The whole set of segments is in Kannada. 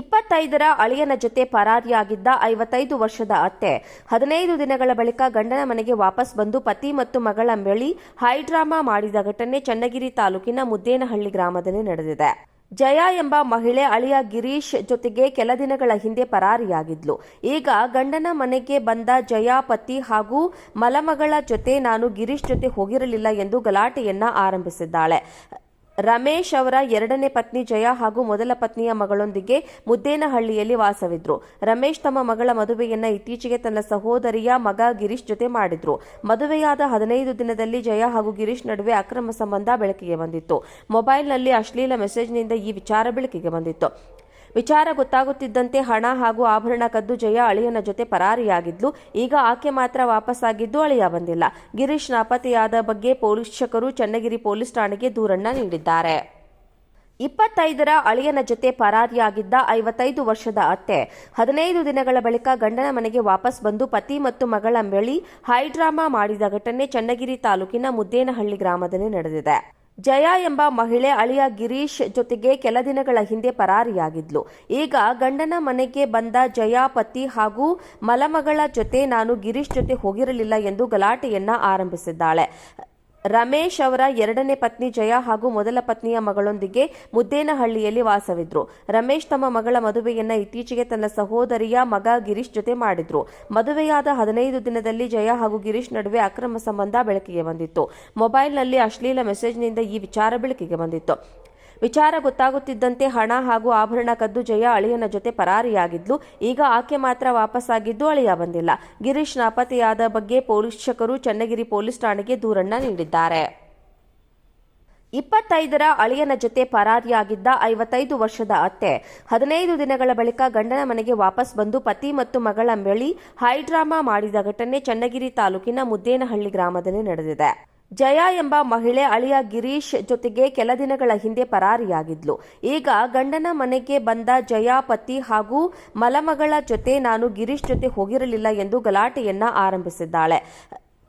ಇಪ್ಪತ್ತೈದರ ಅಳಿಯನ ಜೊತೆ ಪರಾರಿಯಾಗಿದ್ದ ಐವತ್ತೈದು ವರ್ಷದ ಅತ್ತೆ. ಹದಿನೈದು ದಿನಗಳ ಬಳಿಕ ಗಂಡನ ಮನೆಗೆ ವಾಪಸ್ ಬಂದು ಪತಿ ಮತ್ತು ಮಗಳ ಮೆಳಿ ಹೈಡ್ರಾಮಾ ಮಾಡಿದ ಘಟನೆ ಚನ್ನಗಿರಿ ತಾಲೂಕಿನ ಮುದ್ದೇನಹಳ್ಳಿ ಗ್ರಾಮದಲ್ಲಿ ನಡೆದಿದೆ. ಜಯ ಎಂಬ ಮಹಿಳೆ ಅಳಿಯ ಗಿರೀಶ್ ಜೊತೆಗೆ ಕೆಲ ದಿನಗಳ ಹಿಂದೆ ಪರಾರಿಯಾಗಿದ್ಲು. ಈಗ ಗಂಡನ ಮನೆಗೆ ಬಂದ ಜಯ ಪತಿ ಹಾಗೂ ಮಲಮಗಳ ಜೊತೆ ನಾನು ಗಿರೀಶ್ ಜೊತೆ ಹೋಗಿರಲಿಲ್ಲ ಎಂದು ಗಲಾಟೆಯನ್ನ ಆರಂಭಿಸಿದ್ದಾಳೆ. ರಮೇಶ್ ಅವರ ಎರಡನೇ ಪತ್ನಿ ಜಯ ಹಾಗೂ ಮೊದಲ ಪತ್ನಿಯ ಮಗಳೊಂದಿಗೆ ಮುದ್ದೇನಹಳ್ಳಿಯಲ್ಲಿ ವಾಸವಿದ್ರು. ರಮೇಶ್ ತಮ್ಮ ಮಗಳ ಮದುವೆಯನ್ನ ಇತ್ತೀಚೆಗೆ ತನ್ನ ಸಹೋದರಿಯ ಮಗ ಗಿರೀಶ್ ಜೊತೆ ಮಾಡಿದ್ರು. ಮದುವೆಯಾದ ಹದಿನೈದು ದಿನದಲ್ಲಿ ಜಯ ಹಾಗೂ ಗಿರೀಶ್ ನಡುವೆ ಅಕ್ರಮ ಸಂಬಂಧ ಬೆಳಕಿಗೆ ಬಂದಿತ್ತು. ಮೊಬೈಲ್ನಲ್ಲಿ ಅಶ್ಲೀಲ ಮೆಸೇಜ್ನಿಂದ ಈ ವಿಚಾರ ಬೆಳಕಿಗೆ ಬಂದಿತ್ತು. ವಿಚಾರ ಗೊತ್ತಾಗುತ್ತಿದ್ದಂತೆ ಹಣ ಹಾಗೂ ಆಭರಣ ಕದ್ದು ಜಯ ಅಳಿಯನ ಜೊತೆ ಪರಾರಿಯಾಗಿದ್ಲು. ಈಗ ಆಕೆ ಮಾತ್ರ ವಾಪಸ್ಸಾಗಿದ್ದು ಅಳಿಯ ಬಂದಿಲ್ಲ. ಗಿರೀಶ್ ನಾಪತ್ತೆಯಾದ ಬಗ್ಗೆ ಪೊಲೀಸಕರು ಚನ್ನಗಿರಿ ಪೊಲೀಸ್ ಠಾಣೆಗೆ ದೂರನ್ನ ನೀಡಿದ್ದಾರೆ. ಇಪ್ಪತ್ತೈದರ ಅಳಿಯನ ಜೊತೆ ಪರಾರಿಯಾಗಿದ್ದ ಐವತ್ತೈದು ವರ್ಷದ ಅತ್ತೆ. ಹದಿನೈದು ದಿನಗಳ ಬಳಿಕ ಗಂಡನ ಮನೆಗೆ ವಾಪಸ್ ಬಂದು ಪತಿ ಮತ್ತು ಮಗಳ ಮೆಳಿ ಹೈಡ್ರಾಮಾ ಮಾಡಿದ ಘಟನೆ ಚನ್ನಗಿರಿ ತಾಲೂಕಿನ ಮುದ್ದೇನಹಳ್ಳಿ ಗ್ರಾಮದಲ್ಲಿ ನಡೆದಿದೆ. ಜಯ ಎಂಬ ಮಹಿಳೆ ಅಳಿಯ ಗಿರೀಶ್ ಜೊತೆಗೆ ಕೆಲ ದಿನಗಳ ಹಿಂದೆ ಪರಾರಿಯಾಗಿದ್ಲು. ಈಗ ಗಂಡನ ಮನೆಗೆ ಬಂದ ಜಯ ಪತಿ ಹಾಗೂ ಮಲಮಗಳ ಜೊತೆ ನಾನು ಗಿರೀಶ್ ಜೊತೆ ಹೋಗಿರಲಿಲ್ಲ ಎಂದು ಗಲಾಟೆಯನ್ನ ಆರಂಭಿಸಿದ್ದಾಳೆ. ರಮೇಶ್ ಅವರ ಎರಡನೇ ಪತ್ನಿ ಜಯ ಹಾಗೂ ಮೊದಲ ಪತ್ನಿಯ ಮಗಳೊಂದಿಗೆ ಮುದ್ದೇನಹಳ್ಳಿಯಲ್ಲಿ ವಾಸವಿದ್ರು. ರಮೇಶ್ ತಮ್ಮ ಮಗಳ ಮದುವೆಯನ್ನ ಇತ್ತೀಚೆಗೆ ತನ್ನ ಸಹೋದರಿಯ ಮಗ ಗಿರೀಶ್ ಜೊತೆ ಮಾಡಿದ್ರು. ಮದುವೆಯಾದ ಹದಿನೈದು ದಿನದಲ್ಲಿ ಜಯ ಹಾಗೂ ಗಿರೀಶ್ ನಡುವೆ ಅಕ್ರಮ ಸಂಬಂಧ ಬೆಳಕಿಗೆ ಬಂದಿತ್ತು. ಮೊಬೈಲ್ನಲ್ಲಿ ಅಶ್ಲೀಲ ಮೆಸೇಜ್ನಿಂದ ಈ ವಿಚಾರ ಬೆಳಕಿಗೆ ಬಂದಿತ್ತು. ವಿಚಾರ ಗೊತ್ತಾಗುತ್ತಿದ್ದಂತೆ ಹಣ ಹಾಗೂ ಆಭರಣ ಕದ್ದು ಜಯ ಅಳಿಯನ ಜೊತೆ ಪರಾರಿಯಾಗಿದ್ಲು. ಈಗ ಆಕೆ ಮಾತ್ರ ವಾಪಸ್ಸಾಗಿದ್ದು ಅಳಿಯ ಬಂದಿಲ್ಲ. ಗಿರೀಶ್ ನಾಪತ್ತೆಯಾದ ಬಗ್ಗೆ ಪೋಷಕರು ಚನ್ನಗಿರಿ ಪೊಲೀಸ್ ಠಾಣೆಗೆ ದೂರನ್ನ ನೀಡಿದ್ದಾರೆ. ಇಪ್ಪತ್ತೈದರ ಅಳಿಯನ ಜೊತೆ ಪರಾರಿಯಾಗಿದ್ದ ಐವತ್ತೈದು ವರ್ಷದ ಅತ್ತೆ. ಹದಿನೈದು ದಿನಗಳ ಬಳಿಕ ಗಂಡನ ಮನೆಗೆ ವಾಪಸ್ ಬಂದು ಪತಿ ಮತ್ತು ಮಗಳ ಬಳಿ ಹೈಡ್ರಾಮಾ ಮಾಡಿದ ಘಟನೆ ಚನ್ನಗಿರಿ ತಾಲೂಕಿನ ಮುದ್ದೇನಹಳ್ಳಿ ಗ್ರಾಮದಲ್ಲಿ ನಡೆದಿದೆ. ಜಯ ಎಂಬ ಮಹಿಳೆ ಅಳಿಯ ಗಿರೀಶ್ ಜೊತೆಗೆ ಕೆಲ ದಿನಗಳ ಹಿಂದೆ ಪರಾರಿಯಾಗಿದ್ಲು. ಈಗ ಗಂಡನ ಮನೆಗೆ ಬಂದ ಜಯ ಪತಿ ಹಾಗೂ ಮಲಮಗಳ ಜೊತೆ ನಾನು ಗಿರೀಶ್ ಜೊತೆ ಹೋಗಿರಲಿಲ್ಲ ಎಂದು ಗಲಾಟೆಯನ್ನ ಆರಂಭಿಸಿದ್ದಾಳೆ.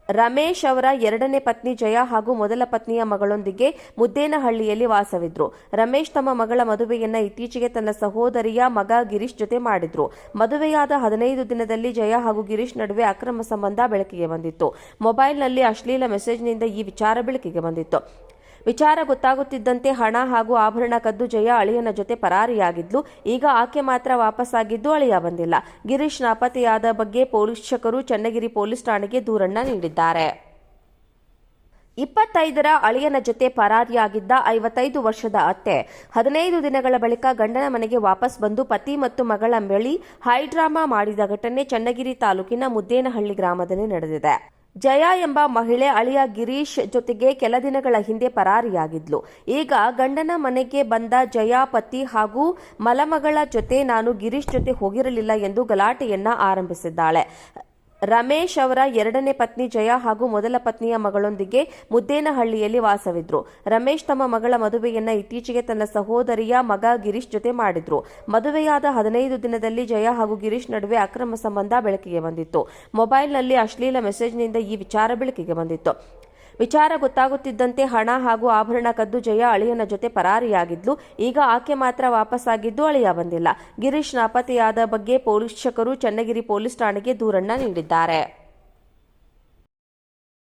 ರಮೇಶ್ ಅವರ ಎರಡನೇ ಪತ್ನಿ ಜಯ ಹಾಗೂ ಮೊದಲ ಪತ್ನಿಯ ಮಗಳೊಂದಿಗೆ ಮುದ್ದೇನಹಳ್ಳಿಯಲ್ಲಿ ವಾಸವಿದ್ರು. ರಮೇಶ್ ತಮ್ಮ ಮಗಳ ಮದುವೆಯನ್ನ ಇತ್ತೀಚೆಗೆ ತನ್ನ ಸಹೋದರಿಯ ಮಗ ಗಿರೀಶ್ ಜೊತೆ ಮಾಡಿದ್ರು. ಮದುವೆಯಾದ ಹದಿನೈದು ದಿನದಲ್ಲಿ ಜಯ ಹಾಗೂ ಗಿರೀಶ್ ನಡುವೆ ಅಕ್ರಮ ಸಂಬಂಧ ಬೆಳಕಿಗೆ ಬಂದಿತ್ತು. ಮೊಬೈಲ್ನಲ್ಲಿ ಅಶ್ಲೀಲ ಮೆಸೇಜ್ನಿಂದ ಈ ವಿಚಾರ ಬೆಳಕಿಗೆ ಬಂದಿತ್ತು. ವಿಚಾರ ಗೊತ್ತಾಗುತ್ತಿದ್ದಂತೆ ಹಣ ಹಾಗೂ ಆಭರಣ ಕದ್ದು ಜಯ ಅಳಿಯನ ಜೊತೆ ಪರಾರಿಯಾಗಿದ್ಲು. ಈಗ ಆಕೆ ಮಾತ್ರ ವಾಪಸ್ಸಾಗಿದ್ದು ಅಳಿಯ ಬಂದಿಲ್ಲ. ಗಿರೀಶ್ ನಾಪತ್ತೆಯಾದ ಬಗ್ಗೆ ಪೊಲೀಸರು ಚನ್ನಗಿರಿ ಪೊಲೀಸ್ ಠಾಣೆಗೆ ದೂರನ್ನ ನೀಡಿದ್ದಾರೆ. ಇಪ್ಪತ್ತೈದರ ಅಳಿಯನ ಜೊತೆ ಪರಾರಿಯಾಗಿದ್ದ ಐವತ್ತೈದು ವರ್ಷದ ಅತ್ತೆ. ಹದಿನೈದು ದಿನಗಳ ಬಳಿಕ ಗಂಡನ ಮನೆಗೆ ವಾಪಸ್ ಬಂದು ಪತಿ ಮತ್ತು ಮಗಳ ಬಳಿ ಹೈಡ್ರಾಮಾ ಮಾಡಿದ ಘಟನೆ ಚನ್ನಗಿರಿ ತಾಲೂಕಿನ ಮುದ್ದೇನಹಳ್ಳಿ ಗ್ರಾಮದಲ್ಲಿ ನಡೆದಿದೆ. ಜಯ ಎಂಬ ಮಹಿಳೆ ಅಳಿಯ ಗಿರೀಶ್ ಜೊತೆಗೆ ಕೆಲ ದಿನಗಳ ಹಿಂದೆ ಪರಾರಿಯಾಗಿದ್ಲು. ಈಗ ಗಂಡನ ಮನೆಗೆ ಬಂದ ಜಯ ಪತಿ ಹಾಗೂ ಮಲಮಗಳ ಜೊತೆ ನಾನು ಗಿರೀಶ್ ಜೊತೆ ಹೋಗಿರಲಿಲ್ಲ ಎಂದು ಗಲಾಟೆಯನ್ನ ಆರಂಭಿಸಿದ್ದಾಳೆ. ರಮೇಶ್ ಅವರ ಎರಡನೇ ಪತ್ನಿ ಜಯ ಹಾಗೂ ಮೊದಲ ಪತ್ನಿಯ ಮಗಳೊಂದಿಗೆ ಮುದ್ದೇನಹಳ್ಳಿಯಲ್ಲಿ ವಾಸವಿದ್ರು. ರಮೇಶ್ ತಮ್ಮ ಮಗಳ ಮದುವೆಯನ್ನ ಇತ್ತೀಚೆಗೆ ತನ್ನ ಸಹೋದರಿಯ ಮಗ ಗಿರೀಶ್ ಜೊತೆ ಮಾಡಿದ್ರು. ಮದುವೆಯಾದ ಹದಿನೈದು ದಿನದಲ್ಲಿ ಜಯ ಹಾಗೂ ಗಿರೀಶ್ ನಡುವೆ ಅಕ್ರಮ ಸಂಬಂಧ ಬೆಳಕಿಗೆ ಬಂದಿತ್ತು. ಮೊಬೈಲ್ನಲ್ಲಿ ಅಶ್ಲೀಲ ಮೆಸೇಜ್ನಿಂದ ಈ ವಿಚಾರ ಬೆಳಕಿಗೆ ಬಂದಿತ್ತು. ವಿಚಾರ ಗೊತ್ತಾಗುತ್ತಿದ್ದಂತೆ ಹಣ ಹಾಗೂ ಆಭರಣ ಕದ್ದು ಜಯ ಅಳಿಯನ ಜೊತೆ ಪರಾರಿಯಾಗಿದ್ಲು. ಈಗ ಆಕೆ ಮಾತ್ರ ವಾಪಸ್ಸಾಗಿದ್ದು ಅಳಿಯ ಬಂದಿಲ್ಲ. ಗಿರೀಶ್ ನಾಪತ್ತೆಯಾದ ಬಗ್ಗೆ ಪೊಲೀಸರು ಚನ್ನಗಿರಿ ಪೊಲೀಸ್ ಠಾಣೆಗೆ ದೂರನ್ನ ನೀಡಿದ್ದಾರೆ.